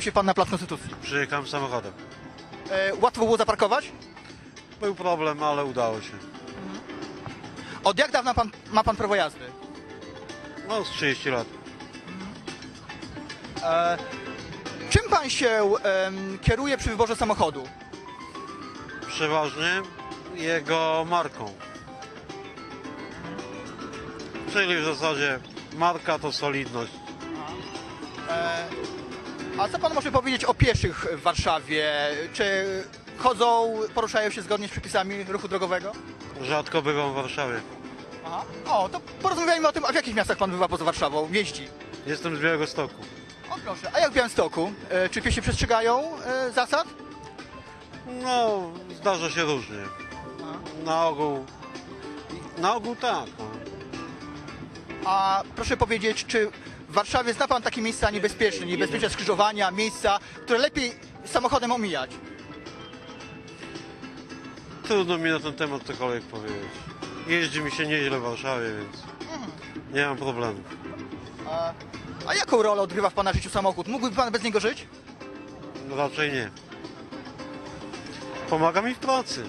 się pan na Plac Konstytucji? Przyjechałem samochodem. E, łatwo było zaparkować? Był problem, ale udało się. Od jak dawna pan, ma pan prawo jazdy? No, z 30 lat. E, czym pan się em, kieruje przy wyborze samochodu? Przeważnie jego marką. Czyli w zasadzie marka to solidność. E, a co pan może powiedzieć o pieszych w Warszawie? Czy chodzą, poruszają się zgodnie z przepisami ruchu drogowego? Rzadko bywam w Warszawie. Aha. O, to porozmawiajmy o tym, a w jakich miastach pan bywa poza Warszawą, jeździ? Jestem z Białego Stoku. O proszę, a jak w Białymstoku? E, czy piesi przestrzegają e, zasad? No, zdarza się różnie. Na ogół... Na ogół tak. No. A proszę powiedzieć, czy w Warszawie zna pan takie miejsca niebezpieczne, niebezpieczne skrzyżowania, miejsca, które lepiej samochodem omijać? Trudno mi na ten temat cokolwiek powiedzieć. Jeździ mi się nieźle w Warszawie, więc nie mam problemu. A, a jaką rolę odgrywa w pana życiu samochód? Mógłby pan bez niego żyć? No, Raczej nie. Pomaga mi w pracy.